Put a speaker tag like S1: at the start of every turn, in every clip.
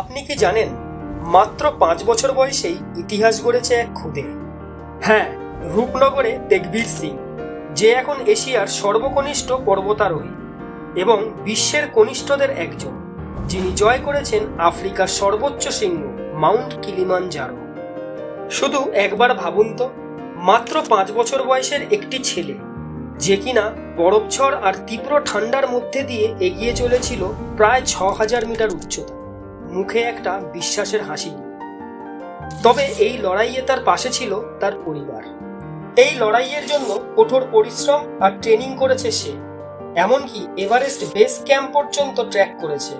S1: আপনি কি জানেন, মাত্র পাঁচ বছর বয়সেই ইতিহাস গড়েছে এক খুদে? হ্যাঁ রূপনগরে তেগবীর সিং, যে এখন এশিয়ার সর্বকনিষ্ঠ পর্বতারোহী এবং বিশ্বের কনিষ্ঠদের একজন, যিনি জয় করেছেন আফ্রিকার সর্বোচ্চ শৃঙ্গ, মাউন্ট কিলিমান কিলিমানজারো শুধু একবার ভাবুন তো, মাত্র পাঁচ বছর বয়সের একটি ছেলে, যে কিনা বরফঝড় আর তীব্র ঠান্ডার মধ্যে দিয়ে এগিয়ে চলেছিল প্রায় ছ হাজার মিটার উচ্চতা। মুখে একটা বিশ্বাসের হাসি। তবে এই লড়াইয়ে তার পাশে ছিল তার পরিবার। এই লড়াইয়ের জন্য কঠোর পরিশ্রম আর ট্রেনিং করেছে সে। এমনকি এভারেস্ট বেস ক্যাম্প পর্যন্ত ট্র্যাক করেছে।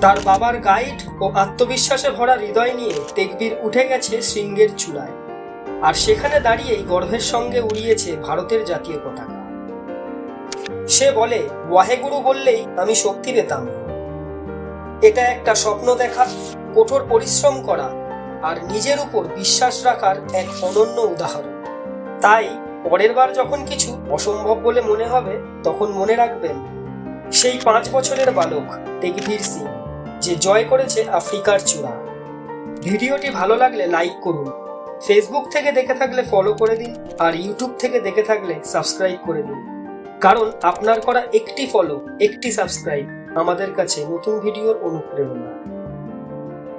S1: তার বাবার গাইড ও আত্মবিশ্বাসে ভরা হৃদয় নিয়ে তেকবীর উঠে গেছে শৃঙ্গের চূড়ায়। আর সেখানে দাঁড়িয়েই গর্ভের সঙ্গে উড়িয়েছে ভারতের জাতীয় পতাকা। সে বলে, ওয়াহেগুরু বললেই আমি শক্তি পেতাম। এটা একটা স্বপ্ন দেখা, কঠোর পরিশ্রম করা আর নিজের উপর বিশ্বাস রাখার এক অনন্য উদাহরণ। তাই পরের বার যখন কিছু অসম্ভব বলে মনে হবে, তখন মনে রাখবেন, সেই পাঁচ বছরের বালক তেগভীর সিং, যে জয় করেছে আফ্রিকার চূড়া। ভিডিওটি ভালো লাগলে লাইক করুন, ফেসবুক থেকে দেখে থাকলে ফলো করে দিন আর ইউটিউব থেকে দেখে থাকলে সাবস্ক্রাইব করে দিন। কারণ আপনার করা একটি ফলো একটি সাবস্ক্রাইব আমাদের কাছে নতুন ভিডিওর অনুপ্রেরণা।